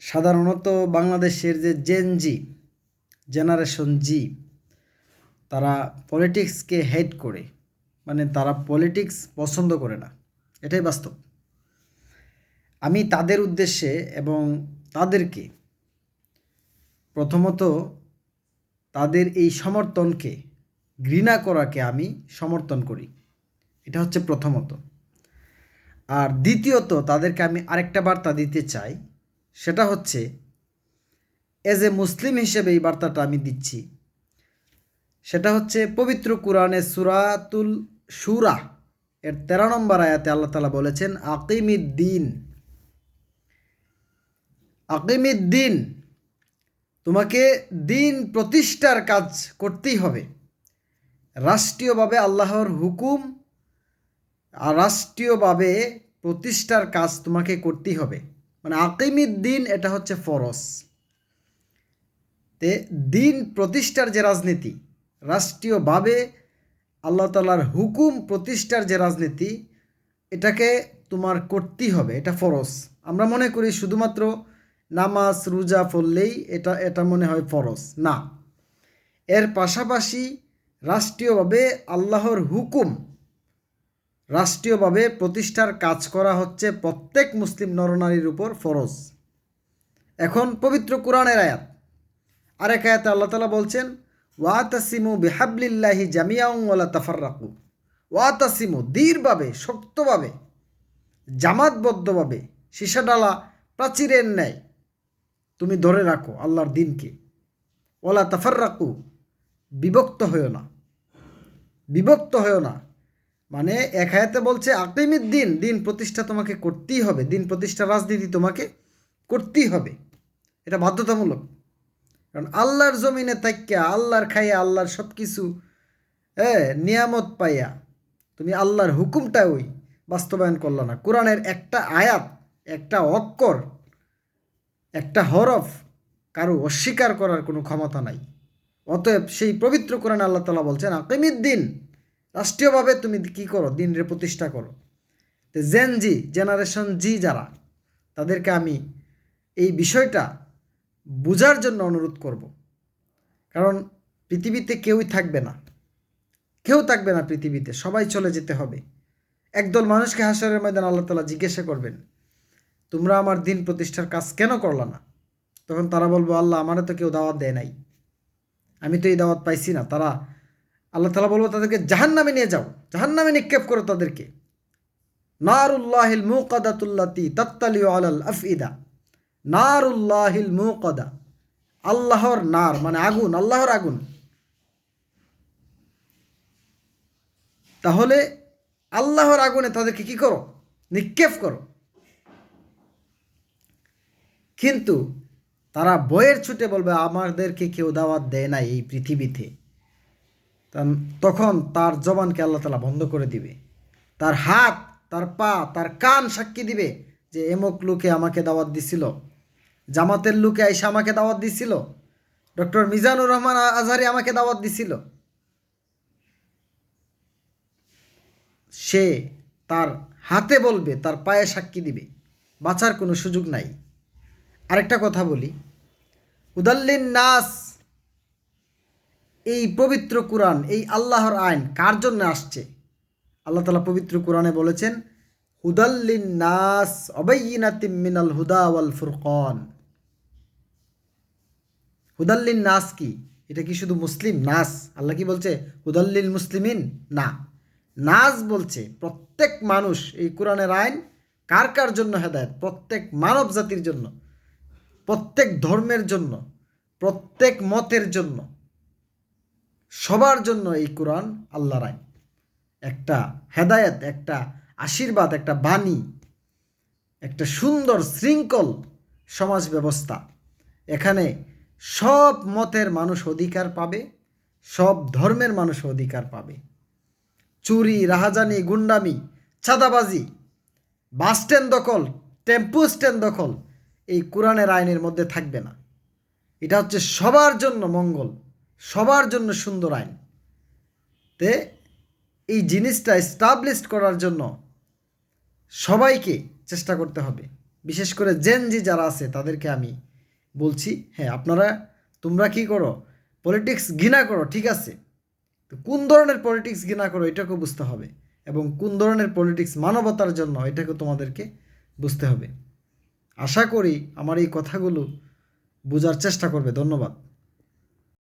সাধারণত বাংলাদেশের যে জেন জি জেনারেশন জি তারা পলিটিক্সকে হেট করে। মানে তারা পলিটিক্স পছন্দ করে না। এটাই বাস্তব। আমি তাদের উদ্দেশ্যে এবং তাদেরকে প্রথমত তাদের এই সমর্থনকে, ঘৃণা করাকে আমি সমর্থন করি। এটা হচ্ছে প্রথমত। আর দ্বিতীয়ত, তাদেরকে আমি আরেকটা বার্তা দিতে চাই। সেটা হচ্ছে এজ এ মুসলিম হিসেবে এই বার্তাটা আমি দিচ্ছি। সেটা হচ্ছে, পবিত্র কোরআনে সুরাতুল সুরা এর তেরো নম্বর আয়াতে আল্লাহ তালা বলেছেন, আকিমিদ্দিন। আকিমিদ্দিন, তোমাকে দিন প্রতিষ্ঠার কাজ করতেই হবে। রাষ্ট্রীয়ভাবে আল্লাহর হুকুম আর রাষ্ট্রীয়ভাবে প্রতিষ্ঠার কাজ তোমাকে করতেই হবে। মানে আকিমির দিন এটা হচ্ছে ফরস তে দিন প্রতিষ্ঠার যে রাজনীতি, রাষ্ট্রীয়ভাবে আল্লাহ তালার হুকুম প্রতিষ্ঠার যে রাজনীতি, এটাকে তোমার করতেই হবে, এটা ফরজ। আমরা মনে করি শুধুমাত্র নামাজ, রোজা পড়লেই এটা এটা মনে হয় ফরজ। না। এর পাশাপাশি রাষ্ট্রীয়ভাবে আল্লাহর হুকুম রাষ্ট্রীয়ভাবে প্রতিষ্ঠার কাজ করা হচ্ছে প্রত্যেক মুসলিম নরনারীর উপর ফরজ। এখন পবিত্র কোরআনের আয়াত। আরেক আয়াতে আল্লাহ তালা বলছেন, ওয়াতাসিমু বেহাবলিল্লাহি জামিয়াউং ওয়ালা তাফার্রাকু। ওয়াতাসিমু দৃঢ়ভাবে শক্তভাবে, জামাতবদ্ধভাবে সীসাডালা প্রাচীরের ন্যায় তুমি ধরে রাখো আল্লাহর দিনকে। ওলা তাফার্রাকু, বিভক্ত হয়েও না। বিভক্ত হয়েও না। মানে এক হায়াতে বলছে, আকিমির দিন দিন প্রতিষ্ঠা তোমাকে করতেই হবে, দিন প্রতিষ্ঠা রাজনীতি তোমাকে করতেই হবে। এটা বাধ্যতামূলক। কারণ আল্লাহর জমিনে তাইকা আল্লাহর খাইয়া, আল্লাহর সব কিছু হ্যাঁ নিয়ামত পাইয়া তুমি আল্লাহর হুকুমটা ওই বাস্তবায়ন করল না। কোরআনের একটা আয়াত, একটা অক্ষর, একটা হরফ কারও অস্বীকার করার কোনো ক্ষমতা নাই। অতএব সেই পবিত্র কোরআন আল্লাহ তালা বলছেন, আকিমির দিন রাষ্ট্রীয়ভাবে তুমি কি করো? দিনের প্রতিষ্ঠা করো। তো জেন জি জেনারেশন জি যারা, তাদেরকে আমি এই বিষয়টা বোঝার জন্য অনুরোধ করব। কারণ পৃথিবীতে কেউই থাকবে না। কেউ থাকবে না পৃথিবীতে, সবাই চলে যেতে হবে। একদল মানুষকে হাসারের ময়দান আল্লাহ তালা জিজ্ঞাসা করবেন, তোমরা আমার দিন প্রতিষ্ঠার কাজ কেন করলা না? তখন তারা বলব, আল্লাহ আমারও তো কেউ দাওয়াত দেয় নাই। আমি তো এই দাওয়াত পাইছি না। তারা আল্লাহ তালা বলব তাদেরকে জাহান নামে নিয়ে যাও জাহান নামে নিক্ষেপ করো তাদেরকে। নারুল্লাহিল মুকাদাতুল্লাতি তাত্তালিউ আলাল আফইদা। নারুল্লাহিল মুকাদা, আল্লাহর নার মানে আগুন, আল্লাহর আগুন। তাহলে আল্লাহর আগুনে তাদেরকে কি করো? নিক্ষেপ করো। কিন্তু তারা বইয়ের ছুটে বলবে, আমাদেরকে কেউ দাওয়াত দেয় না এই পৃথিবীতে। তখন তার জবানকে আল্লাহ তালা বন্ধ করে দিবে। তার হাত, তার পা, তার কান সাক্ষী দিবে যে, এমক লোকে আমাকে দাওয়াত দিছিল। জামাতের লোকে আইসা আমাকে দাওয়াত দিছিল। ডক্টর মিজানুর রহমান আজহারি আমাকে দাওয়াত দিছিল। সে তার হাতে বলবে, তার পায়ে সাক্ষী দিবে। বাঁচার কোনো সুযোগ নাই। আরেকটা কথা বলি। উদাল্লিন নাস এই পবিত্র কোরআন, এই আল্লাহর আইন কার জন্য আসছে? আল্লাহ তালা পবিত্র কোরআনে বলেছেন হুদাল্লিন নাস অবৈনাতিম মিনাল হুদা ওয়াল ফুরকন। হুদাল্লিন নাস কি? এটা কি শুধু মুসলিম? নাস। আল্লাহ কি বলছে? হুদাল্লিল মুসলিমিন না। নাস বলছে, প্রত্যেক মানুষ এই কোরআনের আইন কার কার জন্য হেদায়ত? প্রত্যেক মানব জাতির জন্য, প্রত্যেক ধর্মের জন্য, প্রত্যেক মতের জন্য। সবার জন্য এই কোরআন আল্লাহর আইন। একটা হেদায়েত, একটা আশীর্বাদ, একটা বাণী, একটা সুন্দর শৃঙ্খল সমাজ ব্যবস্থা। এখানে সব মতের মানুষ অধিকার পাবে, সব ধর্মের মানুষ অধিকার পাবে। চুরি, রাহাজানি, গুন্ডামি ছাদাবাজি বাস স্ট্যান্ড দখল, টেম্পু স্ট্যান্ড দখল এই কোরআনের আইনের মধ্যে থাকবে না। এটা হচ্ছে সবার জন্য মঙ্গল। সবার জন্য সুন্দর আইন। তে এই জিনিসটা এস্টাবলিশ করার জন্য সবাইকে চেষ্টা করতে হবে। বিশেষ করে জেনজি যারা আছে, তাদেরকে আমি বলছি হ্যাঁ আপনারা, তোমরা কি করো? পলিটিক্স ঘৃণা করো, ঠিক আছে? তো কোন ধরনের পলিটিক্স ঘৃণা করো, এটাকেও বুঝতে হবে। এবং কোন ধরনের পলিটিক্স মানবতার জন্য এটাকে তোমাদেরকে বুঝতে হবে। আশা করি আমার এই কথাগুলো বোঝার চেষ্টা করবে। ধন্যবাদ।